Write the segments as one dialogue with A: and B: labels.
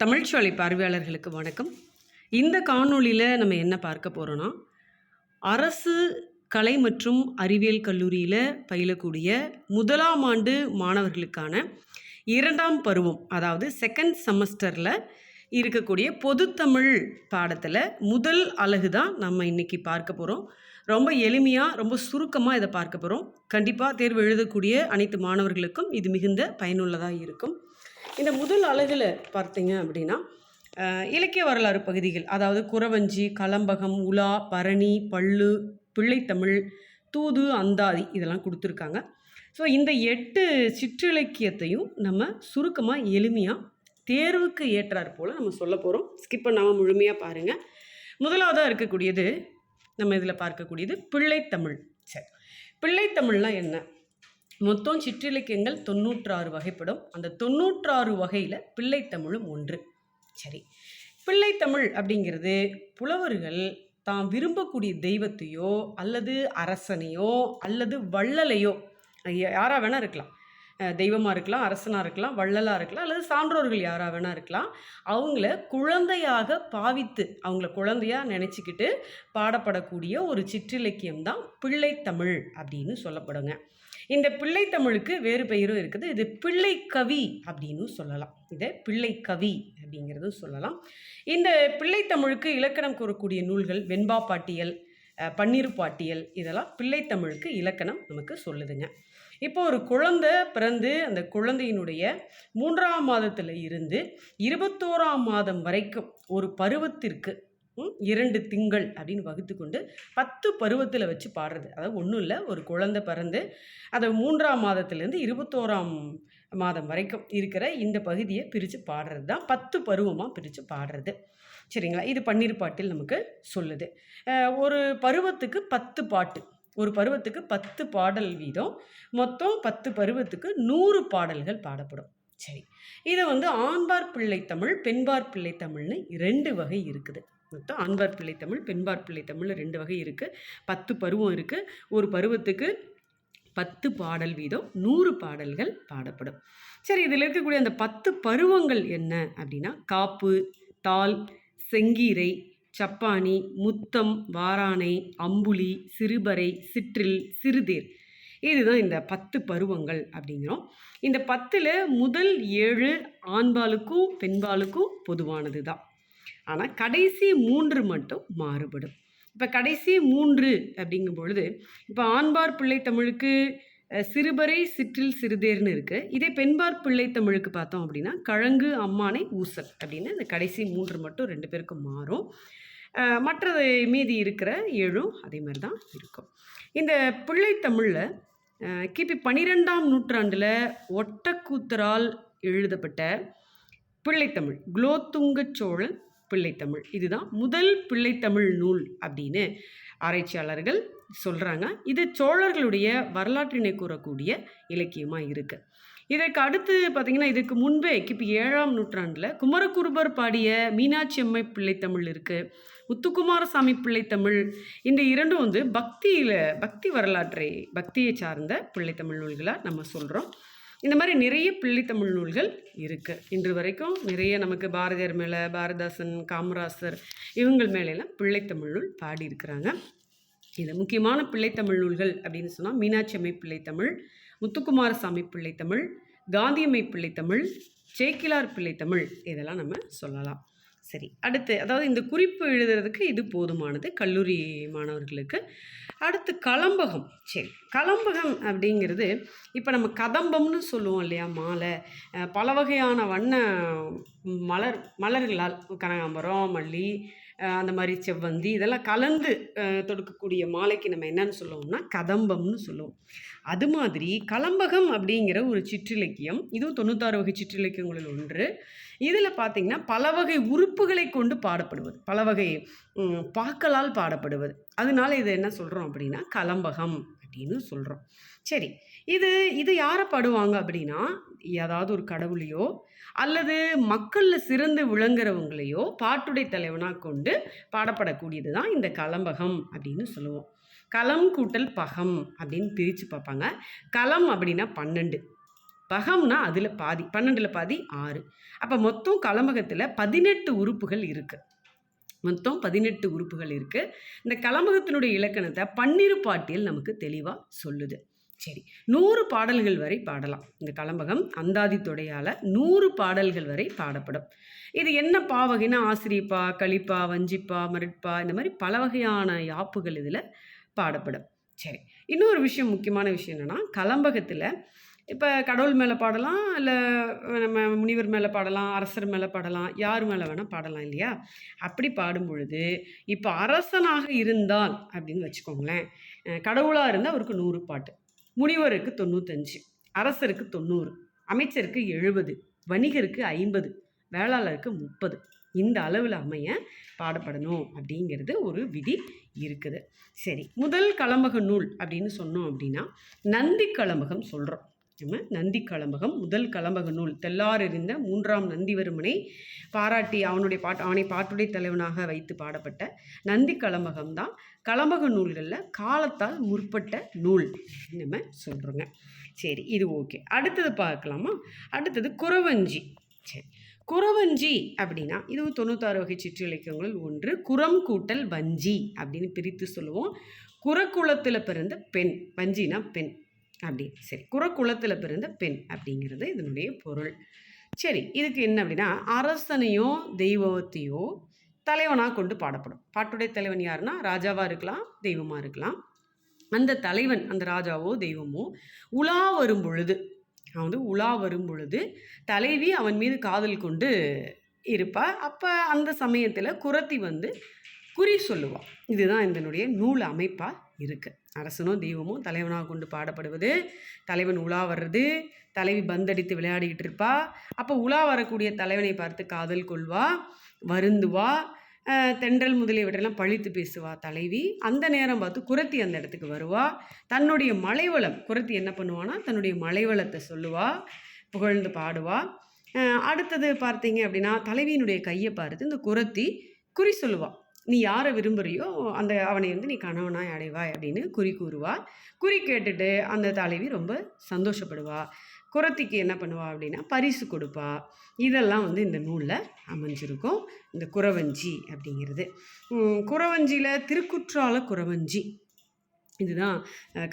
A: தமிழ்ச்சோலை பார்வையாளர்களுக்கு வணக்கம். இந்த காணொளியில் நம்ம என்ன பார்க்க போகிறோன்னா அரசு கலை மற்றும் அறிவியல் கல்லூரியில் பயிலக்கூடிய முதலாம் ஆண்டு மாணவர்களுக்கான இரண்டாம் பருவம் அதாவது செகண்ட் செமஸ்டரில் இருக்கக்கூடிய பொதுத்தமிழ் பாடத்தில் முதல் அழகு தான் நம்ம இன்றைக்கி பார்க்க போகிறோம் ரொம்ப எளிமையாக ரொம்ப சுருக்கமாக இதை பார்க்க போகிறோம் கண்டிப்பாக தேர்வு எழுதக்கூடிய அனைத்து மாணவர்களுக்கும் இது மிகுந்த பயனுள்ளதாக இருக்கும். இந்த முதல் அழகில் பார்த்தீங்க அப்படின்னா இலக்கிய வரலாறு பகுதிகள் அதாவது குறவஞ்சி கலம்பகம் உலா பரணி பள்ளு பிள்ளைத்தமிழ் தூது அந்தாதி இதெல்லாம் கொடுத்துருக்காங்க. ஸோ இந்த எட்டு சிற்றிலக்கியத்தையும் நம்ம சுருக்கமாக எளிமையாக தேர்வுக்கு ஏற்றாற் போல் நம்ம சொல்ல போகிறோம் ஸ்கிப் பண்ணாமல் முழுமையாக பாருங்கள் முதலாவதாக இருக்கக்கூடியது நம்ம இதில் பார்க்கக்கூடியது பிள்ளைத்தமிழ் சரி பிள்ளைத்தமிழ்னால் என்ன? மொத்தம் சிற்றிலக்கியங்கள் தொண்ணூற்றாறு வகைப்படும். அந்த தொண்ணூற்றாறு வகையில் பிள்ளைத்தமிழும் ஒன்று. சரி. பிள்ளைத்தமிழ் அப்படிங்கிறது புலவர்கள் தாம் விரும்பக்கூடிய தெய்வத்தையோ அல்லது அரசனையோ அல்லது வள்ளலையோ யாராக வேணால் இருக்கலாம். தெய்வமாக இருக்கலாம் அரசனாக இருக்கலாம் வள்ளலாக இருக்கலாம் அல்லது சான்றோர்கள் யாராக வேணால் இருக்கலாம். அவங்கள குழந்தையாக பாவித்து அவங்கள குழந்தையாக நினச்சிக்கிட்டு பாடப்படக்கூடிய ஒரு சிற்றிலக்கியம் தான் பிள்ளைத்தமிழ் அப்படின்னு சொல்லப்படுங்க. இந்த பிள்ளைத்தமிழுக்கு வேறு பெயரும் இருக்குது. இது பிள்ளை கவி அப்படின்னு சொல்லலாம். இதை பிள்ளை கவி அப்படிங்கிறதும் சொல்லலாம். இந்த பிள்ளைத்தமிழுக்கு இலக்கணம் கூறக்கூடிய நூல்கள் வெண்பா பாட்டியல் பன்னீர் பாட்டியல் இதெல்லாம் பிள்ளைத்தமிழுக்கு இலக்கணம் நமக்கு சொல்லுதுங்க. இப்போ ஒரு குழந்தை பிறந்து அந்த குழந்தையினுடைய மூன்றாம் மாதத்தில் இருந்து இருபத்தோராம் மாதம் வரைக்கும் ஒரு பருவத்திற்கு இரண்டு திங்கள் அப்படின்னு வகுத்து கொண்டு பத்து பருவத்தில் வச்சு பாடுறது. அதாவது ஒன்றும் இல்லை ஒரு குழந்தை பிறந்து அதை மூன்றாம் மாதத்துலேருந்து இருபத்தோராம் மாதம் வரைக்கும் இருக்கிற இந்த பகுதியை பிரித்து பாடுறது தான் பத்து பருவமாக பிரித்து பாடுறது. சரிங்களா? இது பன்னீர் பாட்டில் நமக்கு சொல்லுது. ஒரு பருவத்துக்கு பத்து பாட்டு. ஒரு பருவத்துக்கு பத்து பாடல் வீதம் மொத்தம் பத்து பருவத்துக்கு நூறு பாடல்கள் பாடப்படும். சரி. இதை வந்து ஆண்பார் பிள்ளை தமிழ் பெண்பார் பிள்ளை தமிழ்னு ரெண்டு வகை இருக்குது. மொத்தம் ஆண்பார் பிள்ளை தமிழ் பெண்பார் பிள்ளை தமிழ் ரெண்டு வகை இருக்குது பத்து பருவம் இருக்குது ஒரு பருவத்துக்கு பத்து பாடல் வீதம் நூறு பாடல்கள் பாடப்படும். சரி இதில் இருக்கக்கூடிய அந்த பத்து பருவங்கள் என்ன அப்படின்னா காப்பு தாள் செங்கீரை சப்பானி முத்தம் வாரானை அம்புலி சிறுபறை சிற்றில் சிறுதேர். இதுதான் இந்த பத்து பருவங்கள் அப்படிங்கிறோம். இந்த பத்தில் முதல் ஏழு ஆண்பாலுக்கும் பெண்பாலுக்கும் பொதுவானது தான் ஆனால் கடைசி மூன்று மட்டும் மாறுபடும். இப்போ கடைசி மூன்று அப்படிங்கும் பொழுது இப்போ ஆண்பார் பிள்ளை தமிழுக்கு சிறுபறை சிற்றில் சிறுதேர்னு இருக்குது இதே பெண்பார் பிள்ளை தமிழுக்கு பார்த்தோம் அப்படின்னா கழங்கு அம்மானை ஊசல் அப்படின்னு இந்த கடைசி மூன்று மட்டும் ரெண்டு பேருக்கும் மாறும். மற்ற மற்றது மீதி இருக்கிற ஏழும் அதே மாதிரி தான் இருக்கும். இந்த பிள்ளை தமிழில் கிபி பன்னிரெண்டாம் நூற்றாண்டில் ஒட்டக்கூத்தரால் எழுதப்பட்ட பிள்ளைத்தமிழ் குலோத்துங்க சோழன் பிள்ளைத்தமிழ். இதுதான் முதல் பிள்ளைத்தமிழ் நூல் அப்படின்னு ஆராய்ச்சியாளர்கள் சொல்கிறாங்க இது சோழர்களுடைய வரலாற்றினை கூறக்கூடிய இலக்கியமாக இருக்குது இதற்கு அடுத்து பார்த்திங்கன்னா இதுக்கு முன்பே கிபி ஏழாம் நூற்றாண்டில் குமரகுருபர் பாடிய மீனாட்சி அம்மை பிள்ளைத்தமிழ் இருக்குது முத்துக்குமாரசாமி பிள்ளைத்தமிழ். இந்த இரண்டும் வந்து பக்தியில் பக்தி வரலாற்றை பக்தியை சார்ந்த பிள்ளைத்தமிழ் நூல்களாக நம்ம சொல்கிறோம் இந்த மாதிரி நிறைய பிள்ளைத்தமிழ் நூல்கள் இருக்குது இன்று வரைக்கும் நிறைய நமக்கு பாரதியார் மேலே பாரதாசன் காமராசர் இவங்கள் மேலெல்லாம் பிள்ளைத்தமிழ் நூல் பாடியிருக்கிறாங்க. இது முக்கியமான பிள்ளைத்தமிழ் நூல்கள் அப்படின்னு சொன்னால் மீனாட்சி அம்மை பிள்ளைத்தமிழ் முத்துக்குமாரசாமி பிள்ளைத்தமிழ் காந்தியம்மை பிள்ளைத்தமிழ் சேக்கிலார் பிள்ளைத்தமிழ் இதெல்லாம் நம்ம சொல்லலாம். சரி அடுத்து அதாவது இந்த குறிப்பு எழுதுறதுக்கு இது போதுமானது கல்லூரி மாணவர்களுக்கு. அடுத்து கலம்பகம். சரி கலம்பகம் அப்படிங்கிறது இப்போ நம்ம கதம்பம்னு சொல்லுவோம் இல்லையா மாலை. பல வகையான வண்ண மலர் மலர்களால் கனகாம்பரம் மல்லி அந்த மாதிரி செவ்வந்தி இதெல்லாம் கலந்து தொடுக்கக்கூடிய மாலைக்கு நம்ம என்னன்னு சொல்லுவோம்னா கதம்பம்னு சொல்லுவோம். அது மாதிரி கலம்பகம் அப்படிங்கிற ஒரு சிற்றிலக்கியம் இதுவும் தொண்ணூத்தாறு வகை சிற்றிலக்கியங்களில் ஒன்று. இதில் பார்த்தீங்கன்னா பல வகை உறுப்புகளை கொண்டு பாடப்படுவது பல வகை பாக்களால் பாடப்படுவது. அதனால இதை என்ன சொல்கிறோம் அப்படின்னா கலம்பகம் அப்படின்னு சொல்கிறோம் சரி இது இது யாரை பாடுவாங்க அப்படின்னா ஏதாவது ஒரு கடவுளையோ அல்லது மக்களில் சிறந்து விளங்குறவங்களையோ பாட்டுடை தலைவனாக கொண்டு பாடப்படக்கூடியது தான் இந்த கலம்பகம் அப்படின்னு சொல்லுவோம். களம் கூட்டல் பகம் அப்படின்னு பிரித்து பார்ப்பாங்க. களம் அப்படின்னா பன்னெண்டு. பகம்னா அதில் பாதி பன்னெண்டில் பாதி ஆறு. அப்போ மொத்தம் கலமகத்தில் பதினெட்டு உறுப்புகள் இருக்குது மொத்தம் பதினெட்டு உறுப்புகள் இருக்குது இந்த கலமகத்தினுடைய இலக்கணத்தை பன்னிரு பாட்டியல் நமக்கு தெளிவாக சொல்லுது. சரி நூறு பாடல்கள் வரை பாடலாம். இந்த கலம்பகம் அந்தாதி தொடையால் நூறு பாடல்கள் வரை பாடப்படும். இது என்ன பா ஆசிரியப்பா களிப்பா வஞ்சிப்பா மருட்பா இந்த மாதிரி பல வகையான யாப்புகள் இதில் பாடப்படும். சரி இன்னொரு விஷயம் முக்கியமான விஷயம் என்னென்னா கலம்பகத்தில் இப்போ கடவுள் மேலே பாடலாம் இல்லை நம்ம முனிவர் மேலே பாடலாம் அரசர் மேலே பாடலாம் யார் மேலே வேணால் பாடலாம் இல்லையா? அப்படி பாடும் பொழுது இப்போ அரசனாக இருந்தால் அப்படின்னு வச்சுக்கோங்களேன் கடவுளாக இருந்தால் அவருக்கு நூறு பாட்டு முனிவருக்கு தொண்ணூத்தஞ்சு அரசருக்கு தொண்ணூறு அமைச்சருக்கு எழுபது வணிகருக்கு ஐம்பது வேளாளருக்கு முப்பது இந்த அளவில் அமைய பாடப்படணும் அப்படிங்கிறது ஒரு விதி இருக்குது. சரி முதல் கலம்பக நூல் அப்படின்னு சொன்னோம் அப்படின்னா நந்தி கலம்பகம் சொல்கிறோம் நம்ம நந்தி கலம்பகம் முதல் கலம்பக நூல். தெல்லாரெறிந்த மூன்றாம் நந்திவர்மனை பாராட்டி அவனுடைய பாட்டு அவனை பாட்டுடைய தலைவனாக வைத்து பாடப்பட்ட நந்தி கலம்பகம் தான் கலம்பக நூல்களில் காலத்தால் முற்பட்ட நூல் நம்ம சொல்கிறோங்க சரி இது ஓகே. அடுத்தது பார்க்கலாமா? அடுத்தது குறவஞ்சி. சரி குறவஞ்சி அப்படின்னா இதுவும் தொண்ணூத்தாறு வகை சிற்றிலக்கியங்களில் ஒன்று குரம் கூட்டல் வஞ்சி அப்படின்னு பிரித்து சொல்லுவோம். குறக்குளத்தில் பிறந்த பெண் வஞ்சினா பெண் அப்படி சரி குறக்குளத்தில் பிறந்த பெண் அப்படிங்கிறது இதனுடைய பொருள். சரி இதுக்கு என்ன அப்படின்னா அரசனையோ தெய்வத்தையோ தலைவனாக கொண்டு பாடப்படும். பாட்டுடைய தலைவன் யாருன்னா ராஜாவாக இருக்கலாம் தெய்வமாக இருக்கலாம். அந்த தலைவன் அந்த ராஜாவோ தெய்வமோ உலா வரும் பொழுது அவன் வந்து உலா வரும் பொழுது தலைவி அவன் மீது காதல் கொண்டு இருப்பா அப்போ அந்த சமயத்தில் குரத்தி வந்து குறி சொல்லுவாள் இதுதான் இதனுடைய நூல் அமைப்பாக இருக்குது அரசனும் தெய்வமும் தலைவனாக கொண்டு பாடப்படுவது. தலைவன் உலா வர்றது. தலைவி பந்தடித்து விளையாடிக்கிட்டு இருப்பா. அப்போ உலா வரக்கூடிய தலைவனை பார்த்து காதல் கொள்வா. வருந்துவா. தென்றல் முதலியவற்றெல்லாம் பழித்து பேசுவா தலைவி. அந்த நேரம் பார்த்து குரத்தி அந்த இடத்துக்கு வருவா. தன்னுடைய மலைவளம் குரத்தி என்ன பண்ணுவான்னா தன்னுடைய மலைவளத்தை சொல்லுவா புகழ்ந்து பாடுவா. அடுத்தது பார்த்தீங்க அப்படின்னா தலைவியினுடைய கையை பார்த்து இந்த குரத்தி குறி சொல்லுவா. நீ யாரை விரும்புறியோ அந்த அவனை வந்து நீ கணவனாய் அடைவாய் அப்படின்னு குறி கூறுவா. குறி கேட்டுட்டு அந்த தலைவி ரொம்ப சந்தோஷப்படுவா. குரத்திக்கு என்ன பண்ணுவா அப்படின்னா பரிசு கொடுப்பா. இதெல்லாம் வந்து இந்த நூலில் அமைஞ்சிருக்கும். இந்த குறவஞ்சி அப்படிங்கிறது. குறவஞ்சியில் திருக்குற்றால குறவஞ்சி. இதுதான்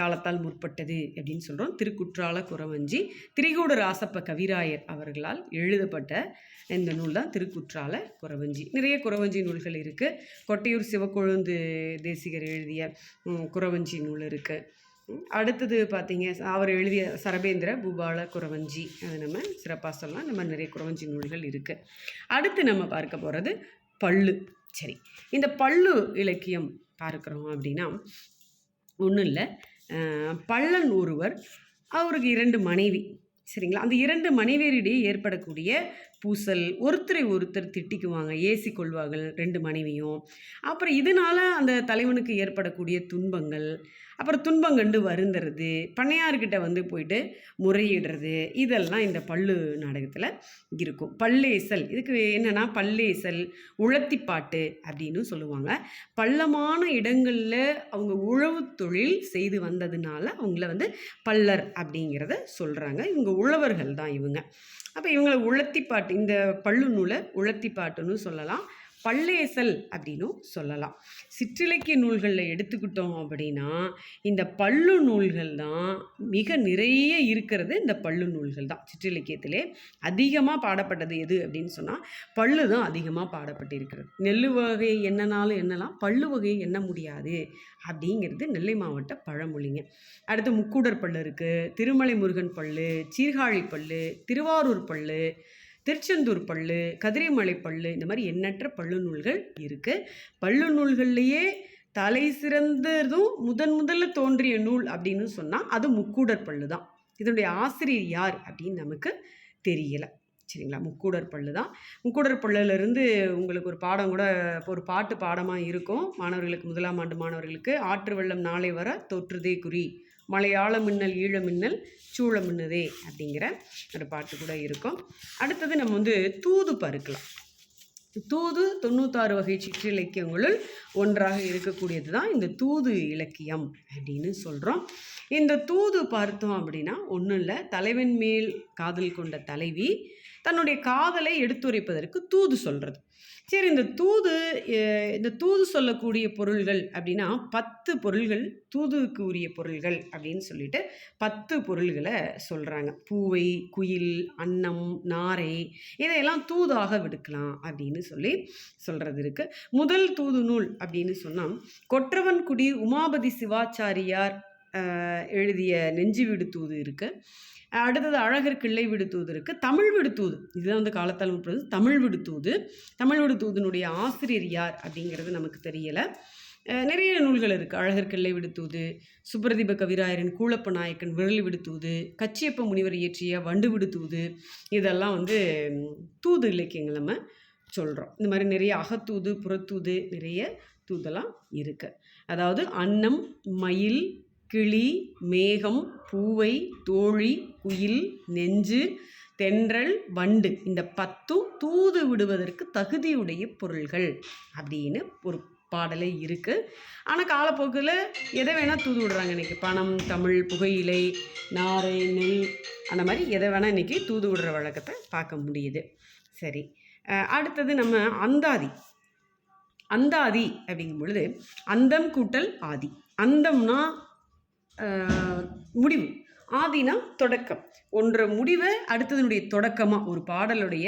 A: காலத்தால் முற்பட்டது அப்படின்னு சொல்கிறோம் திருக்குற்றால குறவஞ்சி. திரிகூட ராசப்ப கவிராயர் அவர்களால் எழுதப்பட்ட இந்த நூல் தான் திருக்குற்றால குறவஞ்சி. நிறைய குறவஞ்சி நூல்கள் இருக்குது கொட்டையூர் சிவக்கொழுந்து தேசிகர் எழுதிய குறவஞ்சி நூல் இருக்குது அடுத்தது பார்த்தீங்க அவர் எழுதிய சரபேந்திர பூபால குறவஞ்சி அது நம்ம சிறப்பாக சொல்லலாம். நம்ம நிறைய குறவஞ்சி நூல்கள் இருக்குது அடுத்து நம்ம பார்க்க போகிறது பள்ளு சரி இந்த பள்ளு இலக்கியம் பார்க்குறோம் அப்படின்னா ஒன்றும் இல்லை. பள்ளன் ஒருவர் அவருக்கு இரண்டு மனைவி. சரிங்களா? அந்த இரண்டு மனைவியரிடையே ஏற்படக்கூடிய பூசல் ஒருத்தரை ஒருத்தர் திட்டிக்குவாங்க ஏசி கொள்வார்கள் ரெண்டு மனைவியும். அப்புறம் இதனால அந்த தலைவனுக்கு ஏற்படக்கூடிய துன்பங்கள் அப்புறம் துன்பம் கண்டு வருந்துறது பண்ணையார்கிட்ட வந்து போயிட்டு முறையிடுறது இதெல்லாம் இந்த பள்ளு நாடகத்தில் இருக்கும். பல்லேசல் இதுக்கு என்னென்னா பல்லேசல் உழத்திப்பாட்டு அப்படின்னு சொல்லுவாங்க. பள்ளமான இடங்களில் அவங்க உழவு தொழில் செய்து வந்ததுனால அவங்கள வந்து பல்லர் அப்படிங்கிறத சொல்கிறாங்க இவங்க உழவர்கள் தான் இவங்க. அப்போ இவங்களை உழத்திப்பாட்டு இந்த பள்ளு நூலை உழத்திப்பாட்டுன்னு சொல்லலாம். பல்லேசல் அப்படின்னும் சொல்லலாம். சிற்றிலக்கிய நூல்களில் எடுத்துக்கிட்டோம் அப்படின்னா இந்த பல்லு நூல்கள் தான் மிக நிறைய இருக்கிறது இந்த பல்லு நூல்கள் தான். சிற்றிலக்கியத்திலே அதிகமாக பாடப்பட்டது எது அப்படின்னு சொன்னால் பல்லு தான் அதிகமாக பாடப்பட்டிருக்கிறது. நெல்லு வகை என்னனாலும் என்னலாம் பல்லு வகையை என்ன முடியாது அப்படிங்கிறது நெல்லை மாவட்ட பழமொழிங்க. அடுத்து முக்கூடர் பள்ளு இருக்குது திருமலை முருகன் பள்ளு சீர்காழி பல்லு திருவாரூர் பல்லு திருச்செந்தூர் பள்ளு கதிரைமலை பள்ளு இந்த மாதிரி எண்ணற்ற பள்ளு நூல்கள் இருக்குது பள்ளு நூல்கள்லேயே தலை சிறந்ததும் முதன் முதல்ல தோன்றிய நூல் அப்படின்னு சொன்னால் அது முக்கூடர் பள்ளு தான். இதனுடைய ஆசிரியர் யார் அப்படின்னு நமக்கு தெரியலை. சரிங்களா? முக்கூடர் பள்ளு தான். முக்கூடர் பள்ளிலேருந்து உங்களுக்கு ஒரு பாடம் கூட இப்போ ஒரு பாட்டு பாடமாக இருக்கும். மாணவர்களுக்கு முதலாம் ஆண்டு மாணவர்களுக்கு ஆற்று வெள்ளம் நாளை வர தொற்றுதே குறி மலையாள மின்னல் ஈழ மின்னல் சூழ மின்னதே அப்படிங்கிற ஒரு பாட்டு கூட இருக்கும். அடுத்தது நம்ம வந்து தூது பருக்கலாம். தூது தொண்ணூத்தாறு வகை சிற்றிலக்கியங்களுள் ஒன்றாக இருக்கக்கூடியது தான் இந்த தூது இலக்கியம் அப்படின்னு சொல்கிறோம் இந்த தூது பார்த்தோம் அப்படின்னா ஒன்றும் இல்லை தலைவன் மேல் காதல் கொண்ட தலைவி தன்னுடைய காதலை எடுத்துரைப்பதற்கு தூது சொல்கிறது சரி இந்த தூது இந்த தூது சொல்லக்கூடிய பொருள்கள் அப்படின்னா பத்து பொருள்கள் தூதுக்கு உரிய பொருள்கள் அப்படின்னு சொல்லிட்டு பத்து பொருள்களை சொல்கிறாங்க பூவை குயில் அன்னம் நாரை இதையெல்லாம் தூதாக விடுக்கலாம் அப்படின்னு சொல்லி சொல்கிறது இருக்குது முதல் தூது நூல் அப்படின்னு சொன்னால் கொற்றவன்குடி உமாபதி சிவாச்சாரியார் எழுதிய நெஞ்சு வீடு தூது இருக்குது அடுத்தது அழகர் கிள்ளை விடுத்தூது இருக்குது தமிழ் விடுத்தூது இதுதான் வந்து காலத்தால் முற்பது தமிழ் விடுத்தூது தமிழ் விடுத்தூதினுடைய ஆசிரியர் யார் அப்படிங்கிறது நமக்கு தெரியலை. நிறைய நூல்கள் இருக்குது அழகர் கிள்ளை விடுத்தூது சுப்ரதீப கவிராயரின் கூழப்ப நாயக்கன் விரல் விடுத்தூது கச்சியப்ப முனிவர் இயற்றிய வண்டு விடுத்தூது இதெல்லாம் வந்து தூது இலக்கியங்கள் நம்ம சொல்கிறோம் இந்த மாதிரி நிறைய அகத்தூது புறத்தூது நிறைய தூதெல்லாம் இருக்குது அதாவது அன்னம் மயில் கிளி மேகம் பூவை தோழி குயில் நெஞ்சு தென்றல் வண்டு இந்த பத்தும் தூது விடுவதற்கு தகுதியுடைய பொருள்கள் அப்படின்னு ஒரு பாடலே இருக்குது ஆனால் காலப்போக்கில் எதை வேணால் தூது விடுறாங்க இன்றைக்கி பணம் தமிழ் புகையிலை நாரை நெல் அந்த மாதிரி எதை வேணால் இன்றைக்கி தூது விடுற வழக்கத்தை பார்க்க முடியுது. சரி அடுத்தது நம்ம அந்தாதி. அந்தாதி அப்படிங்கும் பொழுது அந்தம் கூட்டல் ஆதி. அந்தம்னா முடிவு. ஆதினா தொடக்கம். ஒன்ற முடிவை அடுத்ததனுடைய தொடக்கமாக ஒரு பாடலுடைய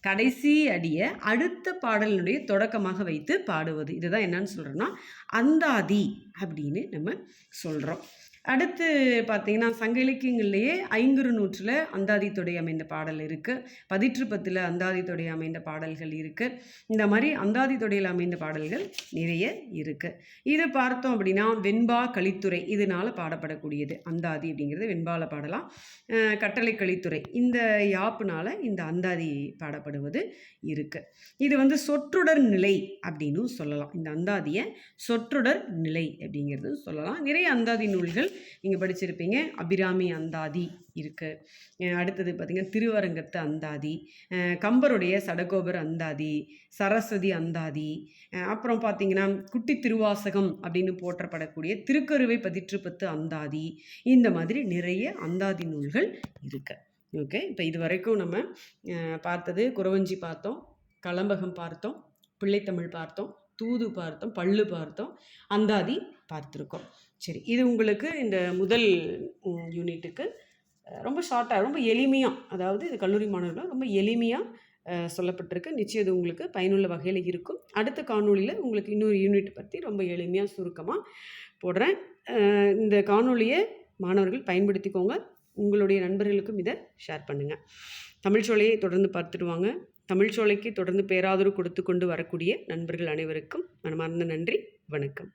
A: கடைசி அடியை அடுத்த பாடலினுடைய தொடக்கமாக வைத்து பாடுவது. இதுதான் என்னன்னு சொல்கிறோன்னா அந்தாதி அப்படின்னு நம்ம சொல்கிறோம் அடுத்து பார்த்தீங்கன்னா சங்க இலக்கியங்கள்லேயே ஐங்குறு நூற்றில் அந்தாதி தொடை அமைந்த பாடல் இருக்குது பதிற்று பத்தில் அந்தாதி தொடை அமைந்த பாடல்கள் இருக்குது இந்த மாதிரி அந்தாதி தொடையில் அமைந்த பாடல்கள் நிறைய இருக்குது இதை பார்த்தோம் அப்படின்னா வெண்பா கலித்துறை இதனால் பாடப்படக்கூடியது. அந்தாதி அப்படிங்கிறது வெண்பால பாடலாம். கட்டளை கலித்துறை இந்த யாப்புனால் இந்த அந்தாதி பாடப்படுவது இருக்குது இது வந்து சொற்றொடர் நிலை அப்படின்னும் சொல்லலாம். இந்த அந்தாதியை சொற்றொடர் நிலை அப்படிங்கிறது சொல்லலாம். நிறைய அந்தாதி நூல்கள் நீங்கள் படிச்சிருப்பீங்க. அபிராமி அந்தாதி இருக்குது அடுத்தது பார்த்திங்கன்னா திருவரங்கத்து அந்தாதி கம்பருடைய சடகோபர் அந்தாதி சரஸ்வதி அந்தாதி அப்புறம் பார்த்திங்கன்னா குட்டி திருவாசகம் அப்படின்னு போற்றப்படக்கூடிய திருக்கருவை பதிற்று பத்து அந்தாதி இந்த மாதிரி நிறைய அந்தாதி நூல்கள் இருக்கு. ஓகே இப்போ இது வரைக்கும் நம்ம பார்த்தது குறவஞ்சி பார்த்தோம் கலம்பகம் பார்த்தோம் பிள்ளைத்தமிழ் பார்த்தோம் தூது பார்த்தோம் பல்லு பார்த்தோம் அந்தாதி பார்த்துருக்கோம். சரி இது உங்களுக்கு இந்த முதல் யூனிட்டுக்கு ரொம்ப ஷார்ட்டாக ரொம்ப எளிமையாக அதாவது இது கல்லூரி மாணவர்கள் ரொம்ப எளிமையாக சொல்லப்பட்டிருக்கு. நிச்சயம் இது உங்களுக்கு பயனுள்ள வகையில் இருக்கும். அடுத்த காணொளியில் உங்களுக்கு இன்னொரு யூனிட் பற்றி ரொம்ப எளிமையாக சுருக்கமாக போடுறேன். இந்த காணொலியை மாணவர்கள் பயன்படுத்திக்கோங்க. உங்களுடைய நண்பர்களுக்கும் இதை ஷேர் பண்ணுங்கள் தமிழ்ச்சோலையை தொடர்ந்து பார்த்துடுவாங்க தமிழ்ச்சோலைக்கு தொடர்ந்து பேராதரவு கொடுத்து கொண்டு வரக்கூடிய நண்பர்கள் அனைவருக்கும் மனமார்ந்த நன்றி. வணக்கம்.